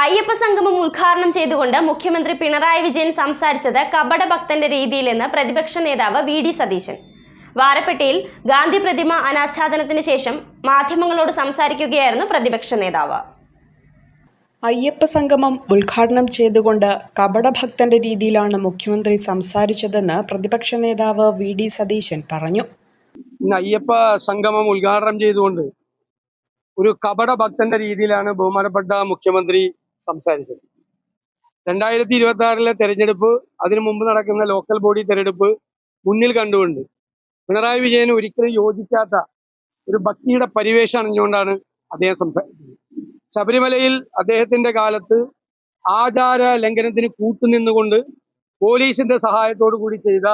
അയ്യപ്പ സംഗമം ഉദ്ഘാടനം ചെയ്തുകൊണ്ട് മുഖ്യമന്ത്രി പിണറായി വിജയൻ സംസാരിച്ചത് കപടഭക്തന്റെ രീതിയിലെന്ന് പ്രതിപക്ഷ നേതാവ് വി ഡി സതീശൻ. വാരപ്പെട്ടിയിൽ ഗാന്ധി പ്രതിമ അനാച്ഛാദനത്തിന് ശേഷം മാധ്യമങ്ങളോട് സംസാരിക്കുകയായിരുന്നു പ്രതിപക്ഷ നേതാവ്. അയ്യപ്പ സംഗമം ഉദ്ഘാടനം ചെയ്തുകൊണ്ട് കപടഭക്തന്റെ രീതിയിലാണ് മുഖ്യമന്ത്രി സംസാരിച്ചതെന്ന് പ്രതിപക്ഷ നേതാവ് വി ഡി സതീശൻ പറഞ്ഞു. ഇന്ന് അയ്യപ്പ സംഗമം ഉദ്ഘാടനം ചെയ്തുകൊണ്ട് ഒരു കപട ഭക്തന്റെ രീതിയിലാണ് ബഹുമാനപ്പെട്ട മുഖ്യമന്ത്രി സംസാരിച്ചത്. രണ്ടായിരത്തി ഇരുപത്തി ആറിലെ തെരഞ്ഞെടുപ്പ് അതിനു മുമ്പ് നടക്കുന്ന ലോക്കൽ ബോഡി തെരഞ്ഞെടുപ്പ് മുന്നിൽ കണ്ടുകൊണ്ട് പിണറായി വിജയന് ഒരിക്കലും യോജിക്കാത്ത ഒരു ഭക്തിയുടെ പരിവേഷം അണിഞ്ഞുകൊണ്ടാണ് അദ്ദേഹം സംസാരിച്ചത് ശബരിമലയിൽ അദ്ദേഹത്തിന്റെ കാലത്ത് ആചാര ലംഘനത്തിന് കൂട്ടുനിന്നുകൊണ്ട് പോലീസിന്റെ സഹായത്തോടു കൂടി ചെയ്ത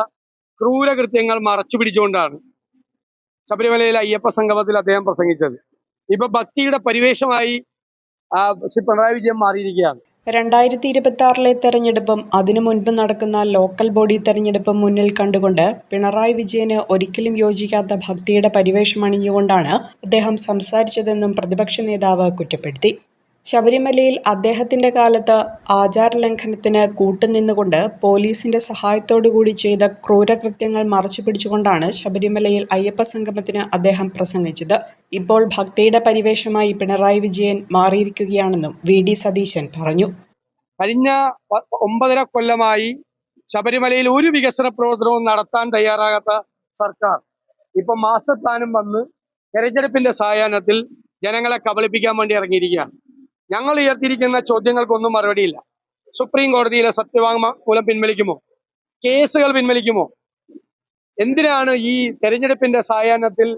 ക്രൂരകൃത്യങ്ങൾ മറച്ചു പിടിച്ചുകൊണ്ടാണ് ശബരിമലയിലെ അയ്യപ്പ സംഗമത്തിൽ അദ്ദേഹം പ്രസംഗിച്ചത്. ഇപ്പൊ ഭക്തിയുടെ പരിവേഷമായി ശ്രീ പിണറായി വിജയൻ മാറിയിരിക്കുകയാണ്. രണ്ടായിരത്തി ഇരുപത്തി ആറിലെ തെരഞ്ഞെടുപ്പും അതിനു മുൻപ് നടക്കുന്ന ലോക്കൽ ബോഡി തെരഞ്ഞെടുപ്പും മുന്നിൽ കണ്ടുകൊണ്ട് പിണറായി വിജയന് ഒരിക്കലും യോജിക്കാത്ത ഭക്തിയുടെ പരിവേഷം അണിഞ്ഞുകൊണ്ടാണ് അദ്ദേഹം സംസാരിച്ചതെന്നും പ്രതിപക്ഷ നേതാവ് കുറ്റപ്പെടുത്തി. ശബരിമലയിൽ അദ്ദേഹത്തിന്റെ കാലത്ത് ആചാരലംഘനത്തിന് കൂട്ടുനിന്നുകൊണ്ട് പോലീസിന്റെ സഹായത്തോടുകൂടി ചെയ്ത ക്രൂരകൃത്യങ്ങൾ മറച്ചു പിടിച്ചുകൊണ്ടാണ് ശബരിമലയിൽ അയ്യപ്പ സംഗമത്തിന് അദ്ദേഹം പ്രസംഗിച്ചത്. ഇപ്പോൾ ഭക്തിയുടെ പരിവേഷമായി പിണറായി വിജയൻ മാറിയിരിക്കുകയാണെന്നും വി ഡി സതീശൻ പറഞ്ഞു. കഴിഞ്ഞ ഒമ്പതര കൊല്ലമായി ശബരിമലയിൽ ഒരു വികസന പ്രവർത്തനവും നടത്താൻ തയ്യാറാകാത്ത സർക്കാർ. ഇപ്പൊ പ്ലാനും വന്ന് തെരഞ്ഞെടുപ്പിന്റെ സായാഹ്നത്തിൽ ജനങ്ങളെ കബളിപ്പിക്കാൻ വേണ്ടി ഇറങ്ങിയിരിക്കുകയാണ്. ഞങ്ങൾ ഉയർത്തിയിരിക്കുന്ന ചോദ്യങ്ങൾക്കൊന്നും മറുപടിയില്ല. സുപ്രീം കോടതിയിലെ സത്യവാങ്മൂലം പിൻവലിക്കുമോ? കേസുകൾ പിൻവലിക്കുമോ? എന്തിനാണ് ഈ തെരഞ്ഞെടുപ്പിന്റെ സായാഹ്നത്തിൽ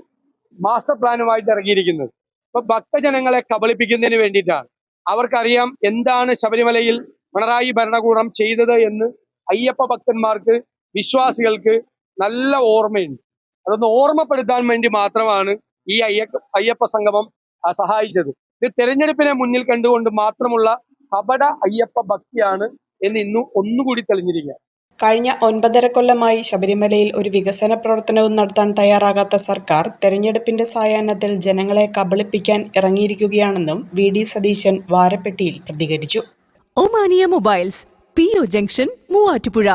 മാസ്റ്റർ പ്ലാനുമായിട്ട് ഇറങ്ങിയിരിക്കുന്നത്? ഇപ്പൊ ഭക്തജനങ്ങളെ കബളിപ്പിക്കുന്നതിന് വേണ്ടിയിട്ടാണ്. അവർക്കറിയാം എന്താണ് ശബരിമലയിൽ പിണറായി ഭരണകൂടം ചെയ്തത് എന്ന് അയ്യപ്പ ഭക്തന്മാർക്ക് വിശ്വാസികൾക്ക് നല്ല ഓർമ്മയുണ്ട്. അതൊന്ന് ഓർമ്മപ്പെടുത്താൻ വേണ്ടി മാത്രമാണ് ഈ അയ്യപ്പ അയ്യപ്പ സംഗമം സഹായിച്ചത്. ഇത് തെരഞ്ഞെടുപ്പിനെ മുന്നിൽ കണ്ടുകൊണ്ട് മാത്രമുള്ള കപട അയ്യപ്പ ഭക്തിയാണ് എന്ന് ഇന്നും ഒന്നുകൂടി തെളിഞ്ഞിരിക്കുക. കഴിഞ്ഞ ഒൻപതര കൊല്ലമായി ശബരിമലയിൽ ഒരു വികസന പ്രവർത്തനവും നടത്താൻ തയ്യാറാകാത്ത സർക്കാർ തെരഞ്ഞെടുപ്പിന്റെ സായാഹ്നത്തിൽ ജനങ്ങളെ കബളിപ്പിക്കാൻ ഇറങ്ങിയിരിക്കുകയാണെന്നും വി ഡി സതീശൻ വാരപ്പെട്ടിയിൽ പ്രതികരിച്ചു. Omania mobiles P O junction Muvattupuzha.